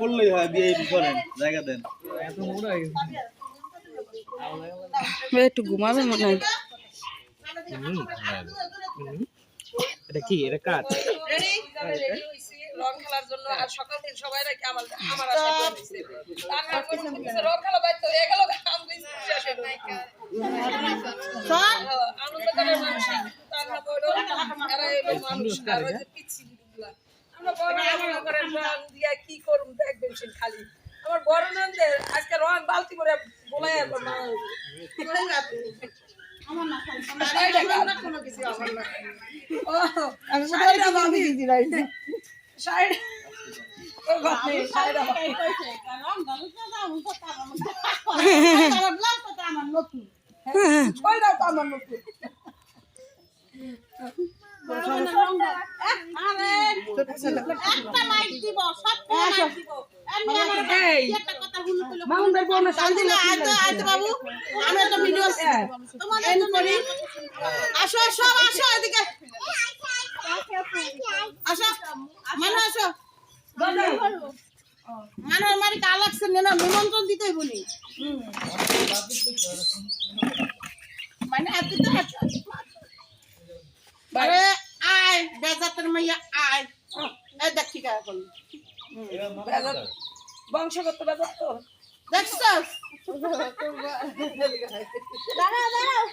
বললেই হয় বিয়ে করেন জায়গা দেন। একটু ঘুমাবে মনে হয়। এটা কি? এটা কাজ রং খেলার জন্য আর সকাল থেকে সবাই নাকি আমার আমার আশা করে তার রং খেলা বাইতে হয়ে গেল, হয়ে গেল। হ্যাঁ, আনন্দ করে মানুষ, তার এরা হলো মানুষ, আর ওই আমরা বড় করেন রং দিয়া কি করুম দেখবেন সে খালি। আমার বড় নন্দের আজকে রং বালতি করে তো আমার। এই, মামুন ভাই বলো না, আমি আসো সব আসো আসো মানে আসো মানে আমার কাল লাগছে না নিমন্ত্রণ দিতেই বলি মানে এত তো আরে আয় বেজাতের মাইয়া আয় এই দেখ ঠিক আছে এখন বেজাত, বংশগত বেজাত তো। দেখছস দাঁড়াও, দাঁড়াও,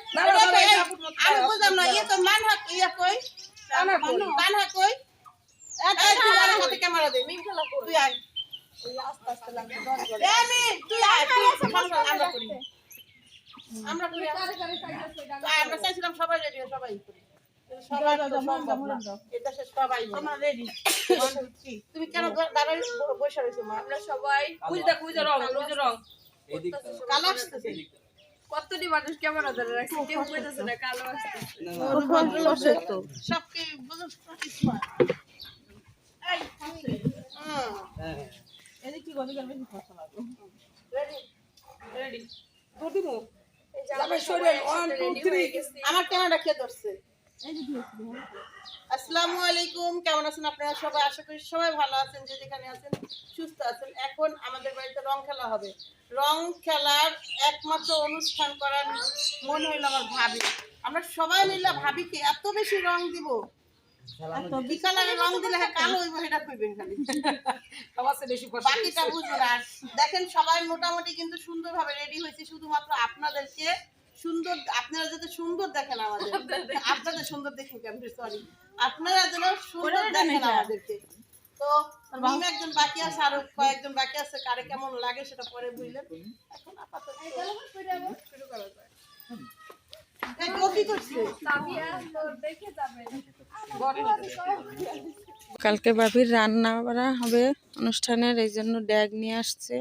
আমি বুঝলাম না ইয়ে তো মান ইয়ে কই তুই তুই আয় আমরা করি চাইছিলাম সবাই রেডি সবাই করি। সবাই তো সম্ভব না। এদেশে সবাই রেডি তুমি কেন দাঁড়াই বসে রয়েছো মা। আমরা সবাই খুঁজতে খুঁজতে রং খুঁজতে রং। কালো আসতেছে। কতটি মানুষ ক্যামেরা ধরে রাখছে কেউ কইতেছে না কালো আসছে সব কি বুঝো রেডি দুদিমু যাবে শরীর 1 2 3 আমার ক্যামেরা কে ধরছে? আসসালামু আলাইকুম কেমন আছেন আপনারা সবাই? আশা করি সবাই ভালো আছেন যে যেখানে আছেন সুস্থ আছেন। এখন আমাদের বাড়িতে রং খেলা হবে। রং খেলার একমাত্র অনুষ্ঠান করার মন হইল আমার ভাবি। আমরা সবাই মিলে ভাবিকে এত বেশি রং দিব। এত বিকালের রং দিলে হ্যাঁ কালো হইব সেটা কইবেন খালি। বেশি পছন্দ বাকিটা আর দেখেন সবাই মোটামুটি কিন্তু সুন্দরভাবে রেডি হয়েছে। শুধুমাত্র আপনাদেরকে সুন্দর আপনারা যাতে সুন্দর দেখেন আমাদের আপনাদের সুন্দর দেখেন কেমন সরি আপনারা যেন সুন্দর দেখেন আমাদেরকে। তো মিম একজন বাকি আছে আরও কয়েকজন বাকি আছে কারে কেমন লাগে সেটা পরে বুঝলেন। এখন আপাতত শুরু করা যায়। কালকে বাবির রান্না করা হবে অনুষ্ঠানের এই জন্য ড্যাগ নিয়ে আসছে।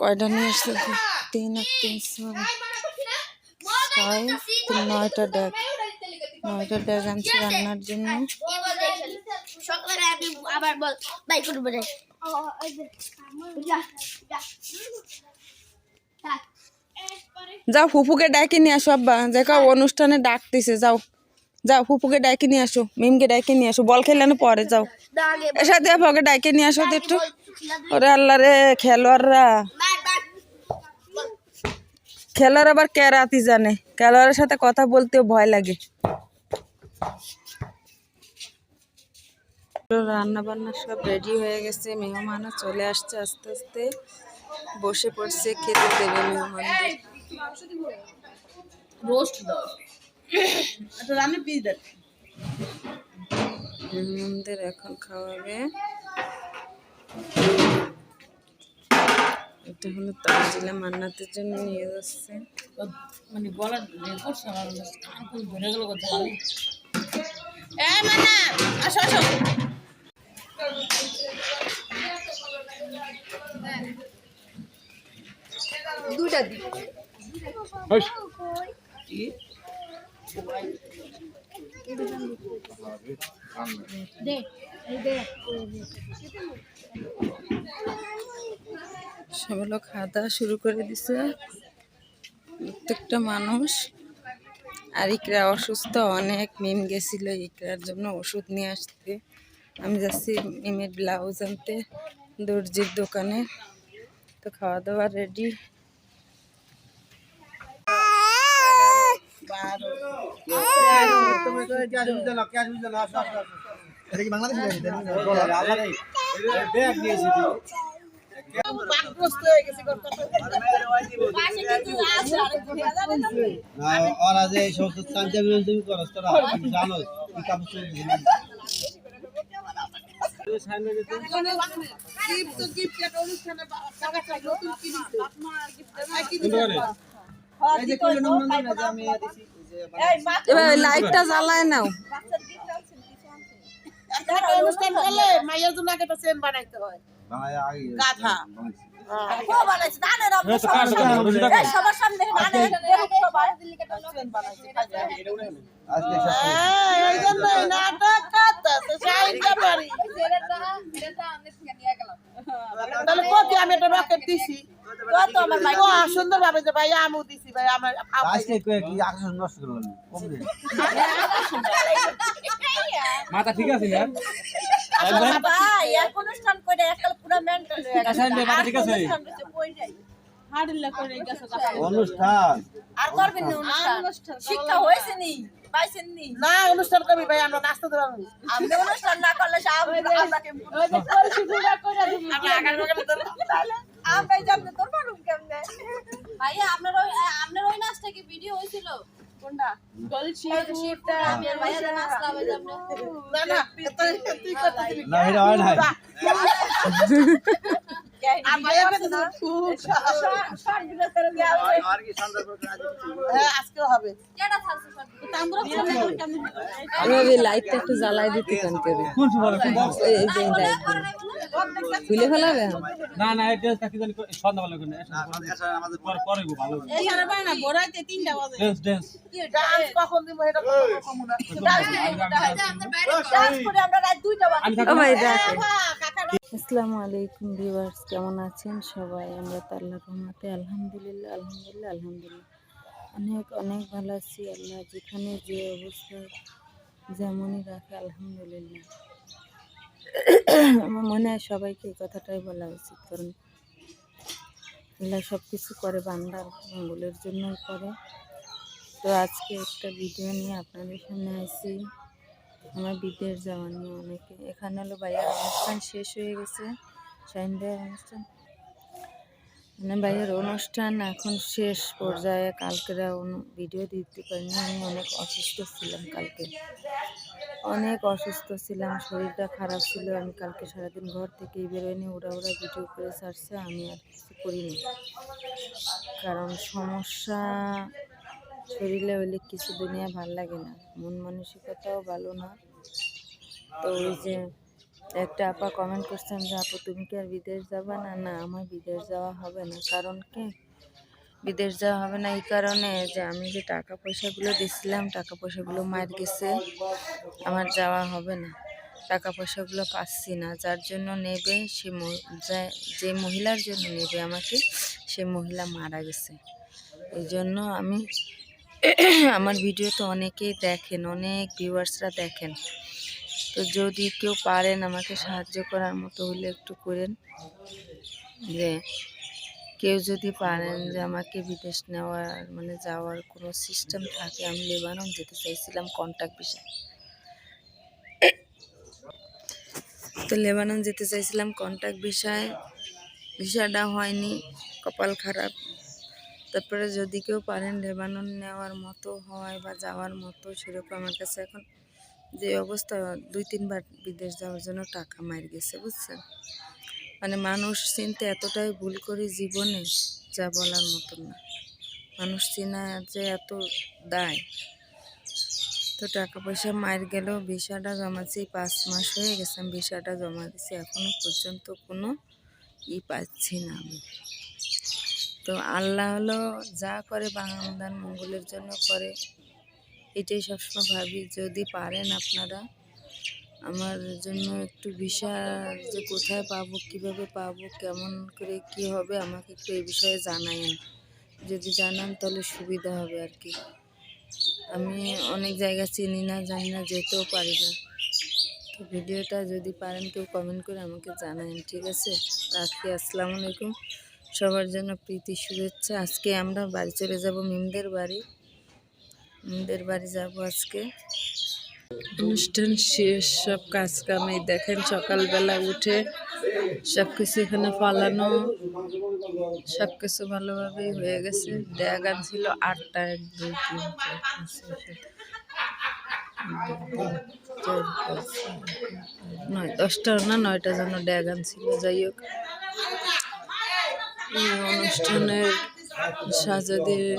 কয়টা নিয়ে আসছে তিন আর তিন ছয় নয়টা ড্যাগ নয়টা ড্যাগ আনছে রান্নার জন্য। যাও ফুপুকে ডাকে নিয়ে আসো, আব্বা। দেখো অনুষ্ঠানে ডাকতেছে, যাও। যাও ফুপুকে ডাকে নিয়ে আসো, মিমকে ডাকে নিয়ে আসো। বল খেলানো পরে, যাও। এর সাথে ওকে ডাকে নিয়ে আসো তো একটু। ওরে আল্লাহ রে খেলোয়াড়রা। খেলোয়াড় আবার কেরাতি জানে? খেলোয়াড়ের সাথে কথা বলতেও ভয় লাগে। রান্না বান্না সব রেডি হয়ে গেছে মেহমানও চলে আসছে আস্তে আস্তে। বসে পড়ছে খেতে দেবে মেহমানদের। একটা রান্না পিস দেন। মেহমানদের এখন খাওয়াবে। এটা হলো তাজিলা মান্নাতের জন্য নিয়ে যাচ্ছে। মানে গলার রেকর্ড সারা ধরে গেল কথা এ মানা আসো আসো। দুইটা দিই সবাই লোক খাওয়া দাওয়া শুরু করে দিছে। প্রত্যেকটা মানুষ। আর ইকরা অসুস্থ, অনেক মিম গেছিল ইকরার জন্য ওষুধ নিয়ে আসতে। আমি যাচ্ছি মিমের ব্লাউজ আনতে, দর্জির দোকানে। তো খাওয়া দাওয়া রেডি এই সমস্ত তুমি করস তোরা জানো gift তো একটা অনুষ্ঠানে টাকা চাই, নতুন কি দিছে? আর কি দিছে? এবার লাইটটা জ্বালায় নাও। অনুষ্ঠান করলে মায়ের জন্য একটা চেন বানাইতে হয়। গাধা। হ্যাঁ। তাহলে কত আমি একটা রকেট দিছি ও, সুন্দর ভাবে যে ভাই আমু দিছি ভাই আমার আজকে কি আকর্ষণ নষ্ট করলাম মাথা ঠিক আছে না মাথা ঠিক আছে। অনুষ্ঠান শিক্ষা হয়েছে নি না। অনুষ্ঠান করবি ভাই আমরা নাচতে দেবো আমি। অনুষ্ঠান না করলে আমরা- আপনাকে আমরাই জানতে তোর পারুম কেমনে? ভাইয়া আপনার ওই আপনার ওই নাচটা কি ভিডিও হয়েছিল? হয়। হ্যাঁ লাইটটা একটু জ্বালাই দিতে কোন এই যে লাইট খুলে ফেলাবে? না না এটা কি জানি সন্ধ্যাবেলা করে আমাদের পরে পরে। গো ভালো তিনটা বাজে। ড্যান্স ড্যান্স ডান্স কখন দিব এটা কখন না। ডান্স করে আমরা রাত দুইটা বাজে। আমি ও ভাই দেখ। আসসালামু আলাইকুম ভিউয়ার্স কেমন আছেন সবাই? আমরা তো আল্লাহর রহমতে আলহামদুলিল্লাহ আলহামদুলিল্লাহ আলহামদুলিল্লাহ। অনেক অনেক ভালো আছি আল্লাহ যেখানে যে অবস্থা যেমনই রাখে আলহামদুলিল্লাহ। আমার মনে হয় সবাইকে এই কথাটাই বলা উচিত, কারণ আল্লাহ সব কিছু করে বান্দার মঙ্গলের জন্যই করে। তো আজকে একটা ভিডিও নিয়ে আপনাদের সামনে আসি আমার বিদেশ যাওয়া নিয়ে অনেকে এখানে হলো ভাইয়ার অনুষ্ঠান শেষ হয়ে গেছে। শাহিন অনুষ্ঠান। মানে ভাইয়ের অনুষ্ঠান এখন শেষ পর্যায়ে। কালকেরা ভিডিও দিতে পারিনি। আমি অনেক অসুস্থ ছিলাম কালকে। অনেক অসুস্থ ছিলাম, শরীরটা খারাপ ছিল, আমি কালকে সারাদিন ঘর থেকেই বেরোয়নি ওরা ওরা ভিডিও করে ছাড়ছে, আমি আর কিছু করিনি। কারণ সমস্যা শরীরে হইলে কিছু দুনিয়া ভালো লাগে না, মন মানসিকতাও ভালো না। তো ওই যে একটা আপা কমেন্ট করছেন যে, আপু, তুমি কি আর বিদেশ যাবা? না না, আমার বিদেশ যাওয়া হবে না। কারণ কি? বিদেশ যাওয়া হবে না এই কারণে যে আমি যে টাকা পয়সাগুলো দিছিলাম টাকা পয়সাগুলো মার গেছে, আমার যাওয়া হবে না। টাকা পয়সাগুলো পাচ্ছি না, যার জন্য নেবে সে যে মহিলার জন্য নেবে আমাকে, সে মহিলা মারা গেছে। এই জন্য আমি আমার ভিডিও তো অনেকেই দেখেন, অনেক ভিউয়ার্সরা দেখেন। তো যদি কেউ পারেন আমাকে সাহায্য করার মতো হলে একটু করেন। যে কেউ যদি পারেন যে আমাকে বিদেশ নেওয়ার মানে যাওয়ার কোনো সিস্টেম থাকে, আমি লেবানন যেতে চাইছিলাম কন্ট্যাক্ট বিষয় তো লেবানন যেতে চাইছিলাম কন্ট্যাক্ট বিষয় ভিসাটা হয়নি, কপাল খারাপ। তারপরে যদি কেউ পারেন লেবানন নেওয়ার মতো হয় বা যাওয়ার মতো, সেরকম আমার কাছে এখন যে অবস্থা, দুই তিনবার বিদেশ যাওয়ার জন্য টাকা মার গেছে, বুঝছেন? মানে মানুষ চিনতে এতটাই ভুল করি জীবনে, যা বলার মতো না। মানুষ চিনা যে এত দায়। তো টাকা পয়সা মার গেলেও ভিসাটা জমাচ্ছি, পাঁচ মাস হয়ে গেছে, আমি ভিসাটা জমা দিছি, এখনও পর্যন্ত কোনো ই পাচ্ছি না আমি। তো আল্লাহ হলো যা করে বাংলার মঙ্গলের জন্য করে, এটাই সবসময় ভাবি, যদি পারেন আপনারা আমার জন্য একটু ভিসা যে কোথায় পাবো, কীভাবে পাবো, কেমন করে কি হবে, আমাকে একটু এই বিষয়ে জানায়েন। যদি জানান তাহলে সুবিধা হবে আর কি। আমি অনেক জায়গা চিনি না, জানি না, যেতেও পারি না। তো ভিডিওটা যদি পারেন কেউ কমেন্ট করে আমাকে জানান ঠিক আছে? রাখি, আসসালামু আলাইকুম। সবার জন্য প্রীতি, শুভেচ্ছা। আজকে আমরা বাড়ি চলে যাব মিমদের বাড়ি। মিমদের বাড়ি যাব আজকে। অনুষ্ঠান শেষ, সব কাজ এই দেখেন সকালবেলা উঠে সব কিছু এখানে পালানো সব কিছু ভালোভাবেই হয়ে গেছে। ড্যাগ ছিল আটটা, এক, দুই, তিন নয় দশটা না নয়টা যেন ড্যাগান ছিল, যাই হোক। অনুষ্ঠানের সাজাদের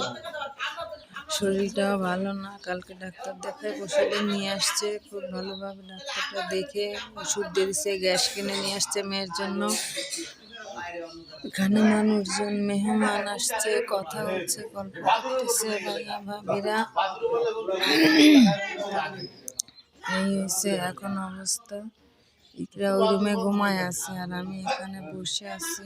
শরীরটাও ভালো না, কালকে ডাক্তার দেখায় ওষুধে নিয়ে আসছে, খুব ভালোভাবে ডাক্তারটা দেখে ওষুধ দিয়ে দিচ্ছে গ্যাস কিনে নিয়ে আসছে মেয়ের জন্য। এখানে মানুষজন, মেহমান আসছে, কথা হচ্ছে, গল্প করতেছে, ভাইয়া, ভাবিরা। এই হয়েছে এখন অবস্থা। ইকরা ওই রুমে ঘুমায় আছে আর আমি এখানে বসে আছি।